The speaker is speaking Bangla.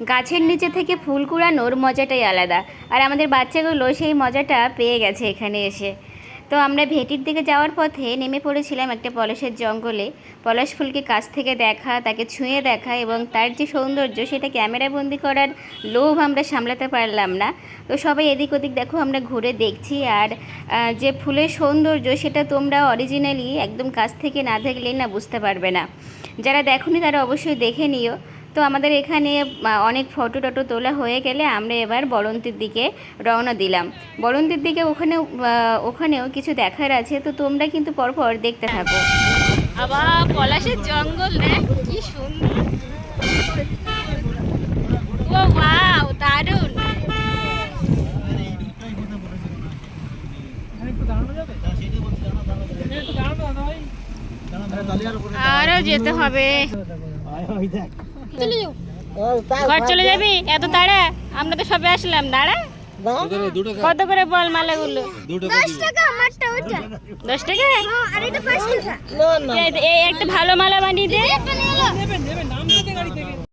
গাছের নিচে থেকে ফুল কুড়ানোর মজাটাই আলাদা। আর আমাদের বাচ্চাগুলো সেই মজাটা পেয়ে গেছে এখানে এসে। তো আমরা ভেটির দিকে যাওয়ার পথে নেমে পড়েছিলাম একটা পলাশের জঙ্গলে। পলাশ ফুলকে কাছ থেকে দেখা, তাকে ছুঁয়ে দেখা এবং তার যে সৌন্দর্য, সেটা ক্যামেরাবন্দি করার লোভ আমরা সামলাতে পারলাম না। তো সবাই এদিক ওদিক দেখো, আমরা ঘুরে দেখছি। আর যে ফুলের সৌন্দর্য, সেটা তোমরা অরিজিনালি একদম কাছ থেকে না দেখলেই না বুঝতে পারবে না। যারা দেখোনি তারা অবশ্যই দেখে নিও। তো আমাদের এখানে অনেক ফটো টটো তোলা হয়ে গেলে আমরা এবার বরন্তির দিকে রওনা দিলাম। বরন্তির দিকে ওখানে ওখানেও কিছু দেখার আছে তো তোমরা কিন্তু পরপর দেখতে থাকো। আবার পলাশের জঙ্গল দেখ কি সুন্দর। ও ওয়াও দারুণ। আরও যেতে হবে। ঘর চলে যাবি? এত তাড়া? আমরা তো সবে আসলাম দাঁড়া। কত করে বল মালাগুলো? দশ টাকা এই একটা ভালো মালা বানিয়ে দে।